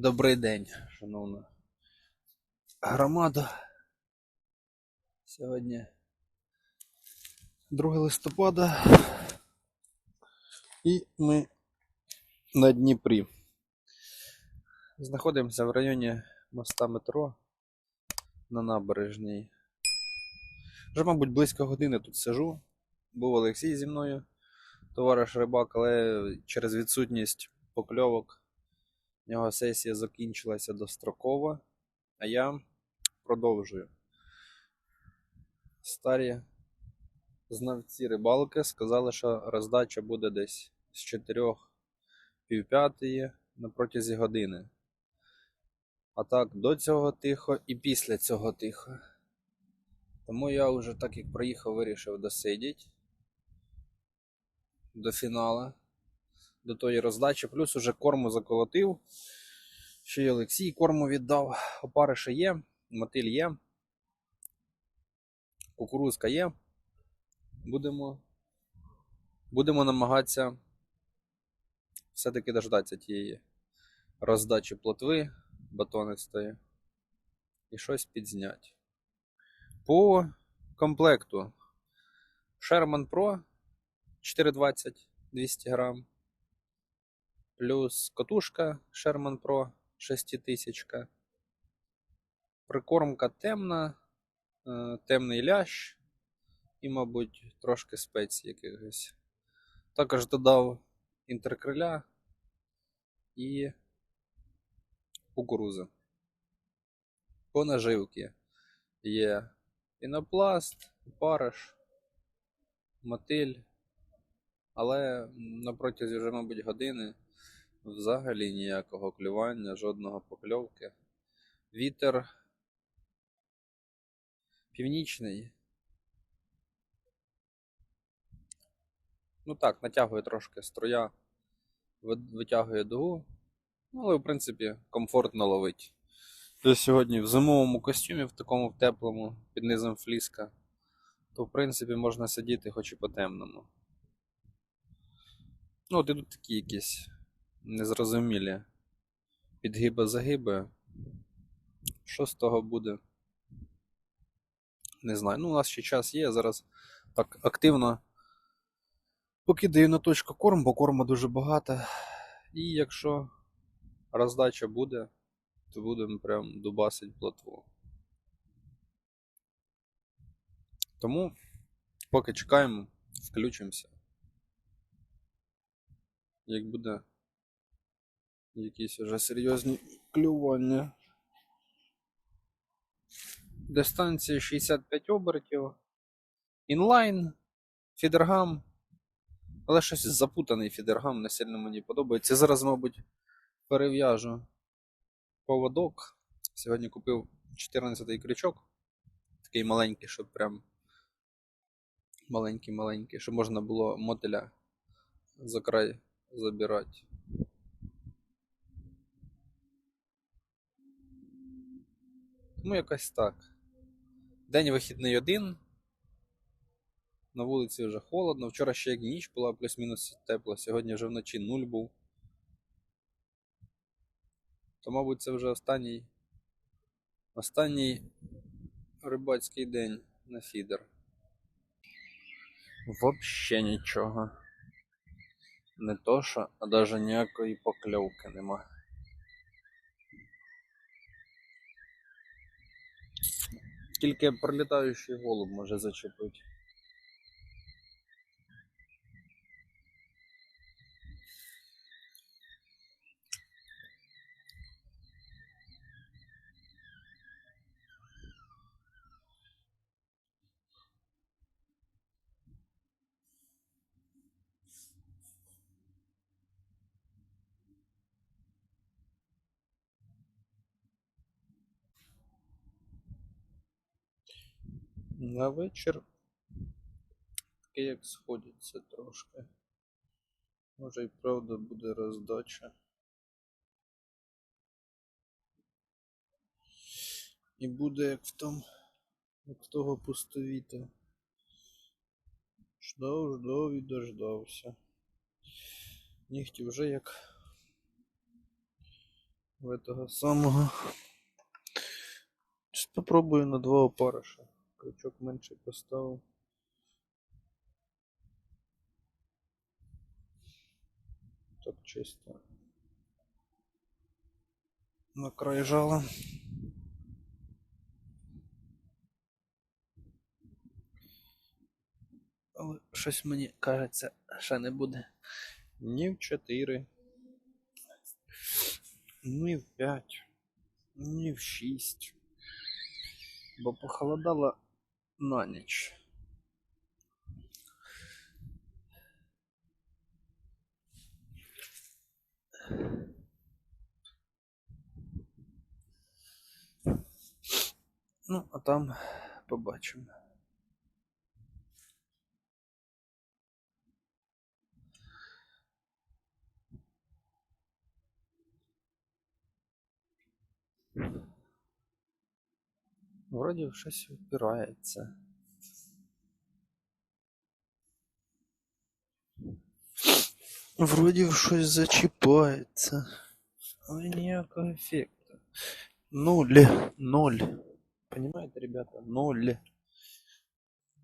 Добрий день, шановна громада. Сьогодні 2 листопада. І ми на Дніпрі. Знаходимося в районі моста метро на набережній. Вже, мабуть, близько години тут сижу. Був Олексій зі мною, товариш рибак, але через відсутність покльовок в нього сесія закінчилася достроково, а я продовжую. Старі знавці рибалки сказали, що роздача буде десь з 4 півп'ятої на протязі години. А так, до цього тихо і після цього тихо. Тому я вже так як проїхав, вирішив досидіти до фіналу, до тої роздачі. Плюс уже корму заколотив. Ще й Олексій корму віддав. Опариша є, мотиль є. Кукурузка є. Будемо, будемо намагатися все-таки дождатися тієї роздачі плотви батонистої і щось підзняти. По комплекту Sherman Pro 420 200 грам. Плюс катушка Sherman Pro 6000. Прикормка темна, е, темний лящ і, мабуть, трошки спецій якихось. Також додав інтеркриля і кукурузи. По наживки є пінопласт, париш, мотиль. Але на протязі вже, мабуть, години взагалі ніякого клювання, жодного покльовки. Вітер північний. Ну так, натягує трошки струя, витягує дугу. Ну, але, в принципі, комфортно ловить. Я сьогодні в зимовому костюмі, в такому теплому, під низом фліска, то в принципі можна сидіти хоч і по темному. Ну, от ідуть такі якісь незрозумілі підгиби-загиби. Що з того буде? Не знаю. Ну, у нас ще час є. Зараз так активно покидаю на точку корм, бо корму дуже багато. І якщо роздача буде, то будемо прям дубасить плотву. Тому, поки чекаємо, включимося. Як буде якісь вже серйозні клювання. Дистанція 65 обертів. Інлайн, фідергам. Але щось запутаний фідергам, не сильно мені подобається. Зараз, мабуть, перев'яжу поводок. Сьогодні купив 14-й крючок. Такий маленький, щоб прям маленький-маленький, щоб можна було мотиля за край забирати. Тому якось так. День вихідний один. На вулиці вже холодно. Вчора ще як ніч була, плюс-мінус тепло. Сьогодні вже вночі нуль був. То, мабуть, це вже останній останній рибацький день на фідер. Вообще нічого. Не то що, а навіть ніякої покльовки нема. Тільки пролітаючий голуб може зачепити. На вечір таке як сходиться трошки. Може і правда буде роздача. І буде як в том, як в того пустовіта. Ждав, ждав і дождався. Нігті вже як в этого самого. Сейчас попробую на два опариша. Крючок менше поставив. Так чисто. На край жала. Але щось мені кажеться, ще не буде. Ні в 4. Ні в 5. Ні в 6. Бо похолодало на ніч. Ну, а там побачимо. Вроді в щось впирається. Вроді в щось зачіпається. Але ніякого ефекту. Нуль. Ноль. Понимаете, ребята? Ноль.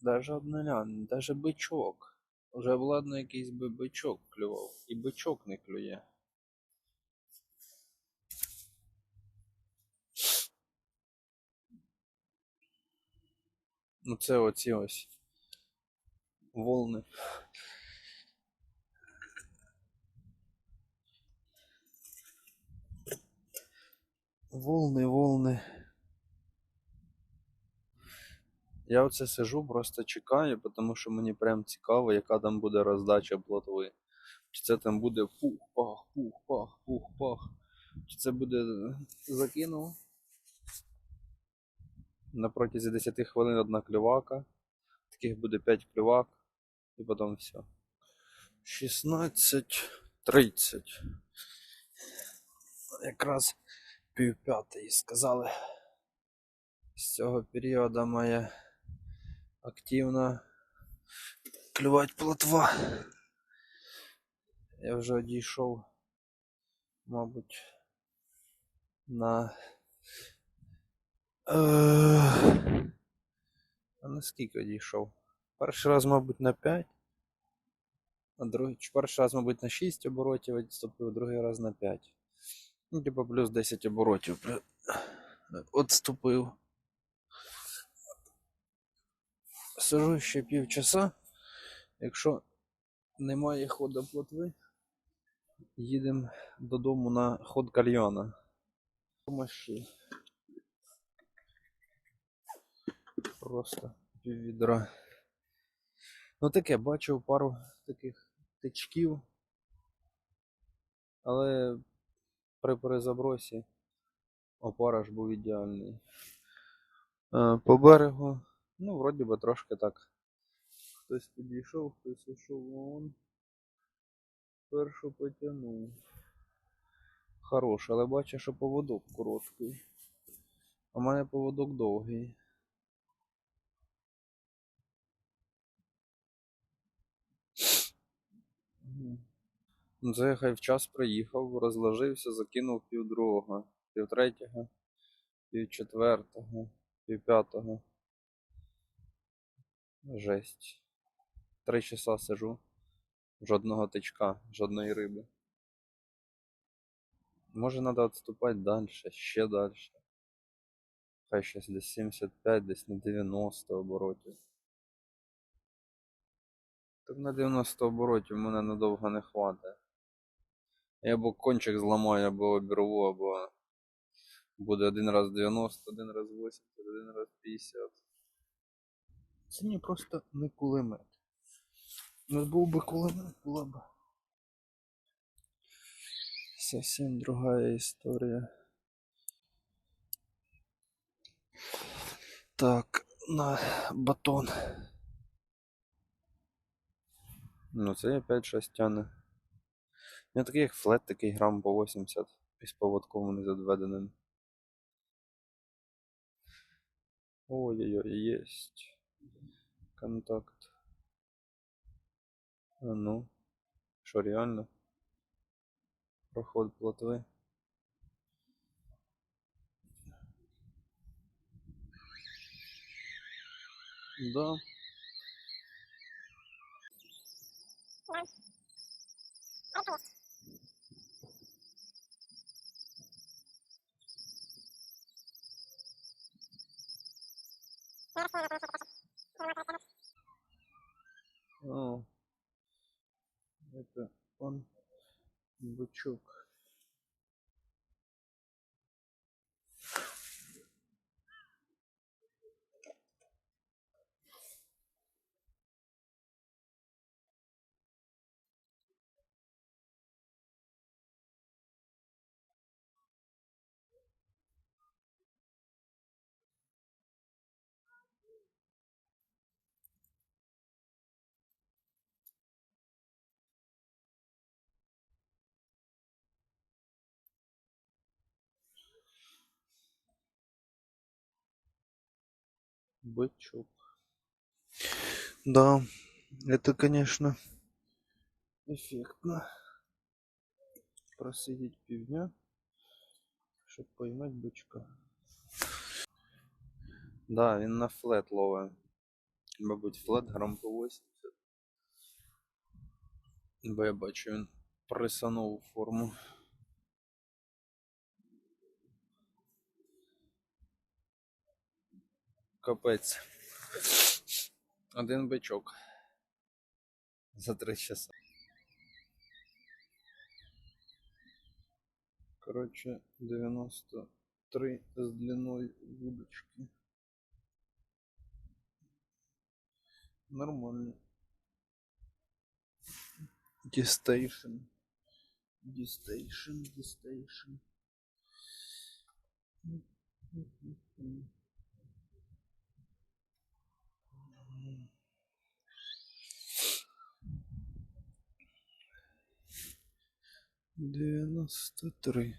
Даже од нуля, даже бичок. Уже владно якийсь би бичок клював. І бичок не клює. Ну це оці ось волни. Волни, волни. Я оце сижу, просто чекаю, тому що мені прям цікаво, яка там буде роздача плотви. Чи це там буде пух-пах, пух-пах, пух-пах. Чи це буде закинув. На протязі 10 хвилин одна клювака. Таких буде 5 клювак. І потім все. 16.30. Якраз пів п'ятої сказали. З цього періоду має активно клювати плотва. Я вже одійшов, мабуть, на. А на скільки одійшов? Перший раз, мабуть, на 5. А другий, перший раз, мабуть, на 6 оборотів відступив, другий раз на 5. Ну, типа плюс 10 оборотів. Отступив. Сижу ще півчаса. Якщо немає хода плотви, їдемо додому на ход кальйона. Помощі. Просто піввідра. Ну таке, бачив пару таких тичків. Але при перезабросі опараш був ідеальний. Е, По берегу, ну, вроді би трошки так. Хтось підійшов, хтось ішов вон. Першу потягнув. Хороший, але бачу, що поводок короткий. А в мене поводок довгий. Ну, Це я хай в час приїхав, розложився, закинув пів другого, пів третього, пів четвертого, пів п'ятого. Жесть. Три часа сижу. Жодного тичка, жодної риби. Може треба відступати далі, ще далі. Хай щось десь 75, десь на 90 оборотів. Так на 90 оборотів мене надовго не хватить. Я або кончик зламаю, або обірву, або буде один раз 90, один раз 80, один раз 50. Це не просто не кулемет. Ну був би кулемет, була б. Совсем другая історія. Так, на батон. Ну це опять щось тяне. У нього такий як флет, такий грам по 80 із поводком незадведеним. Ой-ой-ой, єсть. Контакт. А ну. Що реально? Проход плотви. Да. О, это он бычок. Бычок. Да, это, конечно, эффектно. Просидеть півдня, щоб поймати бычка. Да, він на флет ловить. Мабуть, флет грам по 80. Бо я бачу, він присанув форму. копается Один бичок за три часа. Коротше, 93 с длиною вудочки. Нормально. Дістейшн. Дістейшн, дістейшн. Mm-hmm. 93.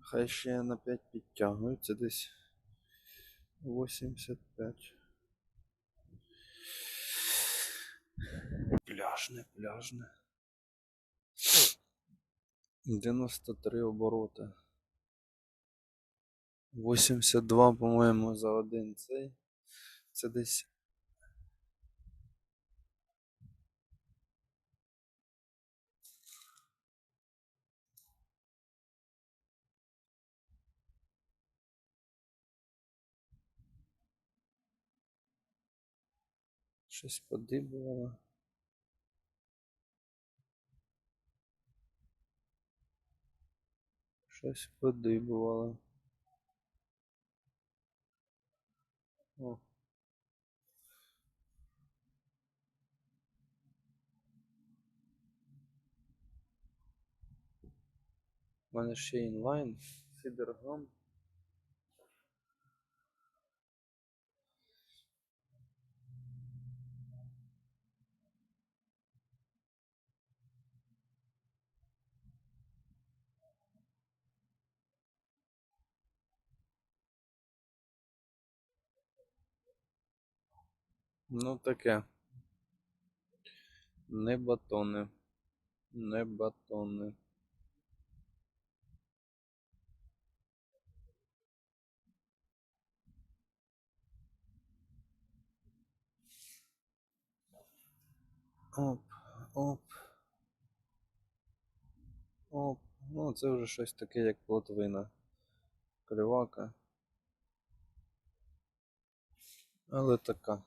Хай ще на 5 підтягується десь 85. Пляжне, пляжне. 93 обороти. 82, по-моєму, за один цей. Це десь. Щось подибувало. Щось подибувало. О. У мене ще інлайн, фідергам. Ну таке. Не батони. Не батони. Оп, оп. Оп. Ну, це вже щось таке, як плотвина. Кривака. Але така.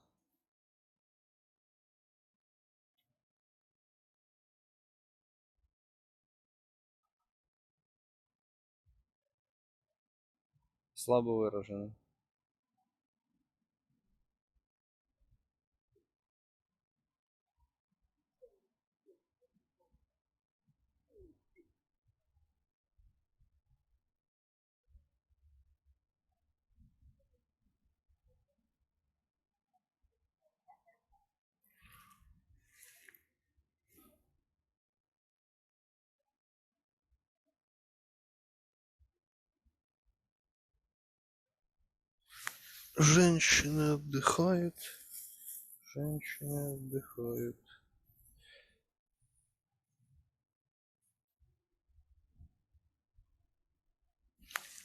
Слабо виражена. Женщины отдыхают. Женщины отдыхают.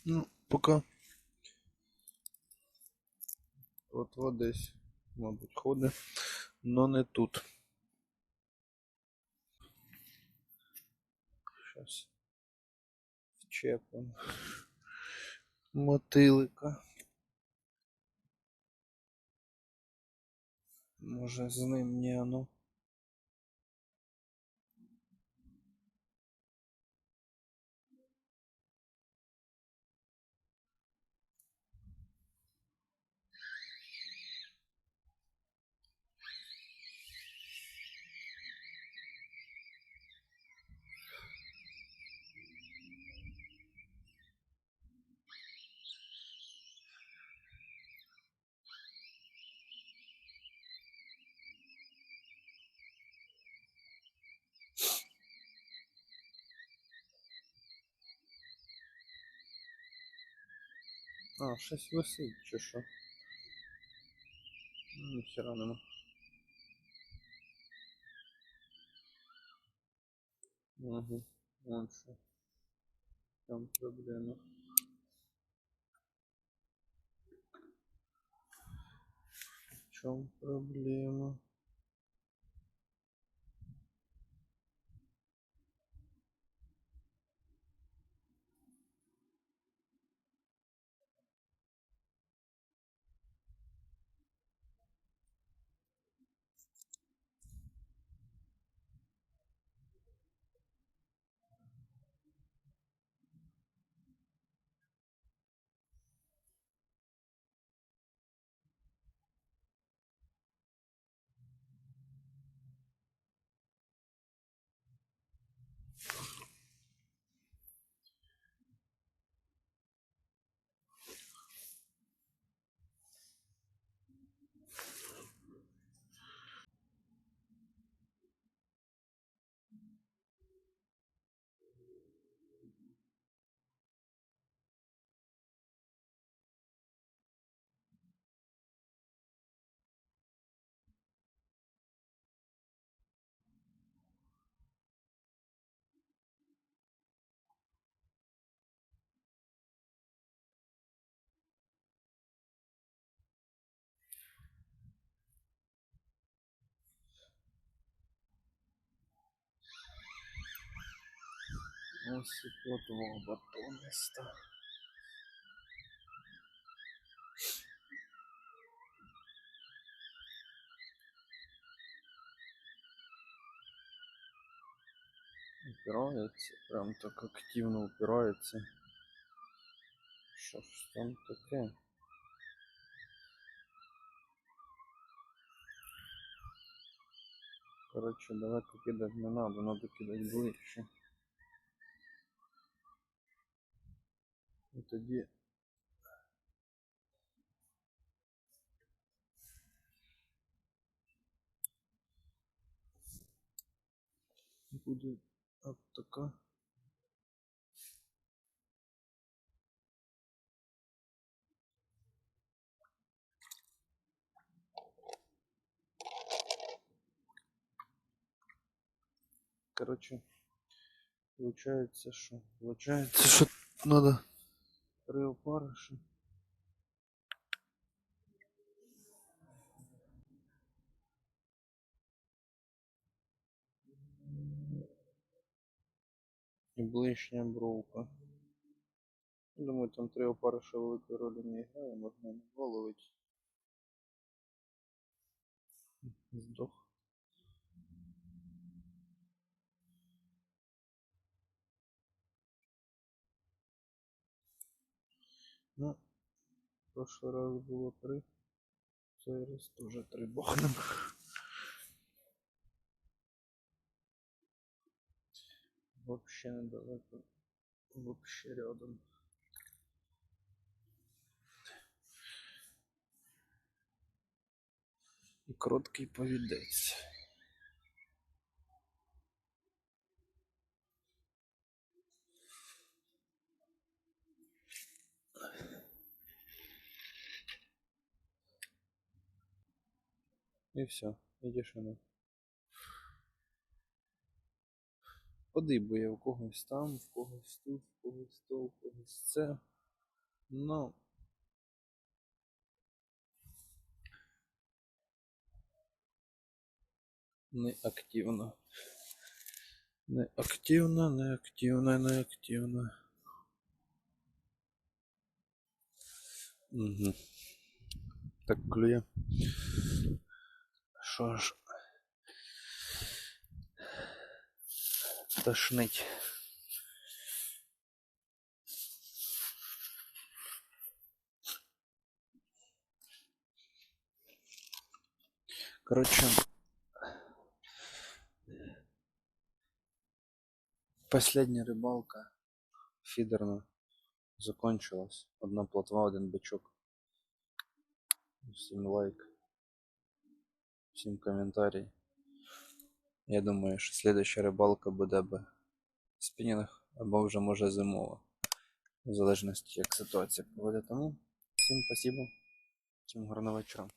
Ну, пока. От вот десь, мабуть, ходить, но не тут. Зараз вчепимо мотилика. Може з ним не оно. А, щось висить, чи що? Ніхера нема. Угу. Вон що. Там проблема. В чем проблема? Ось і плотва батониста. Упирається, прям так активно упирається. Що ж там таке? Короче, далеко кидати не надо, надо кидати ближче. І тоді буде от така. Короче, получается, что получается, что надо три опарыша. І ближня бровка. Думаю, там три опариша великої ролі не грає, можна не головити. Здох. Ну, прошлый раз було три. Цей раз теж три бахнем. Вообще недалеко. Вообще рядом. І короткий повідець. І все, і тишина. Подибує в когось там, в когось тут, в когось то, в когось це. Ну. Не активно. Не активно, не активно, не активно. Угу. Так клює. Що ж? Тошнить. Короче, последняя рыбалка фидерна закончилась. Одна плотва, один бачок. Всім лайк. Всім коментарі. Я думаю, що слідуща рибалка буде б спінінг або вже може зимова. В залежності як ситуація поведе. Тому всім спасибо. Всім гарного вечора.